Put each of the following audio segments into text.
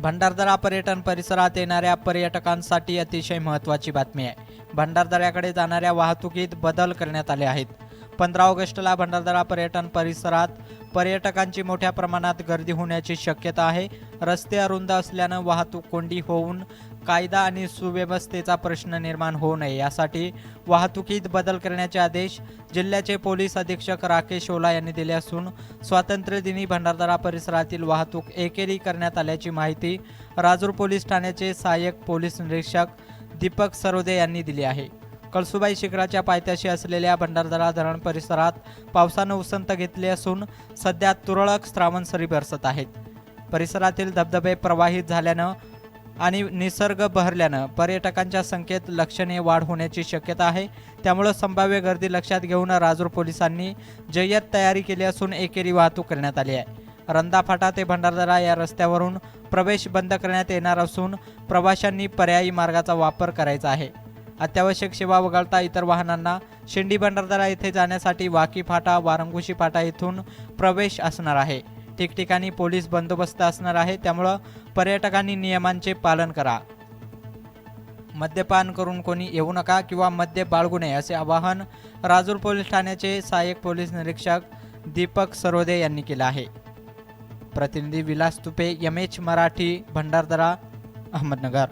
भंडारदरा पर्यटन परिसरात येणाऱ्या पर्यटकांसाठी अतिशय महत्त्वाची बातमी आहे. भंडारदऱ्याकडे जाणाऱ्या वाहतुकीत बदल करण्यात आले आहेत. पंधरा ऑगस्टला भंडारदरा पर्यटन परिसरात पर्यटकांची मोठ्या प्रमाणात गर्दी होण्याची शक्यता आहे. रस्ते अरुंद असल्यानं वाहतूक कोंडी होऊन कायदा आणि सुव्यवस्थेचा प्रश्न निर्माण होऊ नये. यासाठी वाहतुकीत बदल करण्याचे आदेश जिल्ह्याचे पोलीस अधीक्षक राकेश ओला यांनी दिले असून स्वातंत्र्यदिनी भंडारदरा परिसरातील वाहतूक एकेरी करण्यात आल्याची माहिती राजूर पोलीस ठाण्याचे सहाय्यक पोलीस निरीक्षक दीपक सरोदे यांनी दिली आहे. कळसुबाई शिखराच्या पायथ्याशी असलेल्या भंडारदरा धरण परिसरात पावसानं उसंत घेतली असून सध्या तुरळक श्रावणसरी बरसत आहेत. परिसरातील धबधबे प्रवाहित झाल्यानं आणि निसर्ग बहरल्यानं पर्यटकांच्या संख्येत लक्षणीय वाढ होण्याची शक्यता आहे. त्यामुळं संभाव्य गर्दी लक्षात घेऊन राजूर पोलिसांनी जय्यत तयारी केली असून एकेरी वाहतूक करण्यात आली आहे. रंदाफाटा ते भंडारदरा या रस्त्यावरून प्रवेश बंद करण्यात येणार असून प्रवाशांनी पर्यायी मार्गाचा वापर करायचा आहे. अत्यावश्यक सेवा वगळता इतर वाहनांना शेंडी भंडारदरा येथे जाण्यासाठी वाकी फाटा वारंगुशी फाटा येथून प्रवेश असणार आहे. ठिकठिकाणी पोलीस बंदोबस्त असणार आहे त्यामुळं पर्यटकांनी नियमांचे पालन करा. मद्यपान करून कोणी येऊ नका किंवा मद्य बाळगू नये असे आवाहन राजूर पोलीस ठाण्याचे सहाय्यक पोलीस निरीक्षक दीपक सरोदे यांनी केलं आहे. प्रतिनिधी Vilas Tupe M H Marathi Bhandardara Ahmednagar.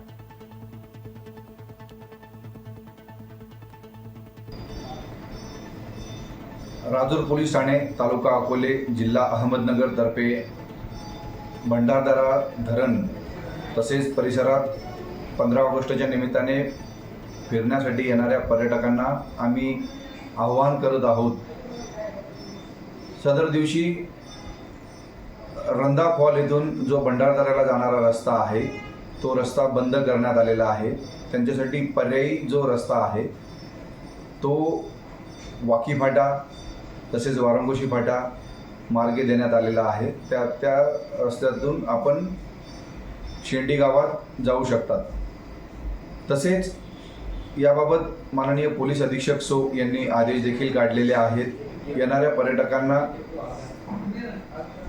Rajur police Thane तालुका अकोले जिल्हा अहमदनगर तर्फे भंडारदरा धरण तसेच परिसरात पंधरा ऑगस्टच्या निमित्ताने फिरण्यासाठी येणाऱ्या पर्यटकांना आम्ही आव्हान करत आहोत. सदर दिवशी रंधा फॉल येथून जो भंडारदऱ्याला जाणारा रस्ता आहे तो रस्ता बंद करण्यात आलेला आहे. त्यांच्यासाठी पर्यायी जो रस्ता आहे तो वाकीफाटा तसेच वारंगोशी फाटा मार्गे देण्यात आलेला आहे. त्या त्या रस्त्यातून आपण शेंडी गावात जाऊ शकतात. तसेच याबाबत माननीय पोलीस अधीक्षक सो यांनी आदेश देखील काढलेले आहेत. येणाऱ्या पर्यटकांना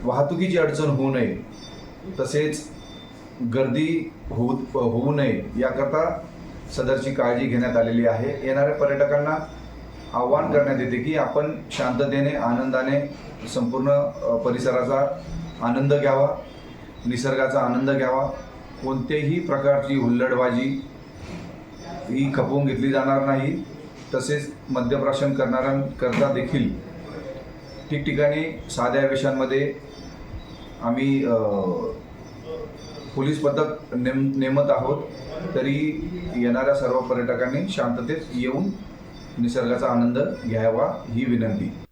वाहतुकीची अडचण होऊ नये. तसेच गर्दी होऊ होऊ नये याकरता सदरची काळजी घेण्यात आलेली आहे. येणाऱ्या पर्यटकांना आव्हान करण्यात येते की आपण शांततेने आनंदाने संपूर्ण परिसराचा आनंद घ्यावा निसर्गाचा आनंद घ्यावा. कोणत्याही प्रकारची हुल्लडबाजी ही खपवून घेतली जाणार नाही. तसेच मद्यप्राशन करणाऱ्यांकरता देखील ठिकठिकाणी साध्या वेशांमध्ये आम्ही पोलीस पथक नेम नेमत आहोत. तरी येणाऱ्या सर्व पर्यटकांनी शांततेत येऊन निसर्गाचा आनंद घ्यावा ही विनंती.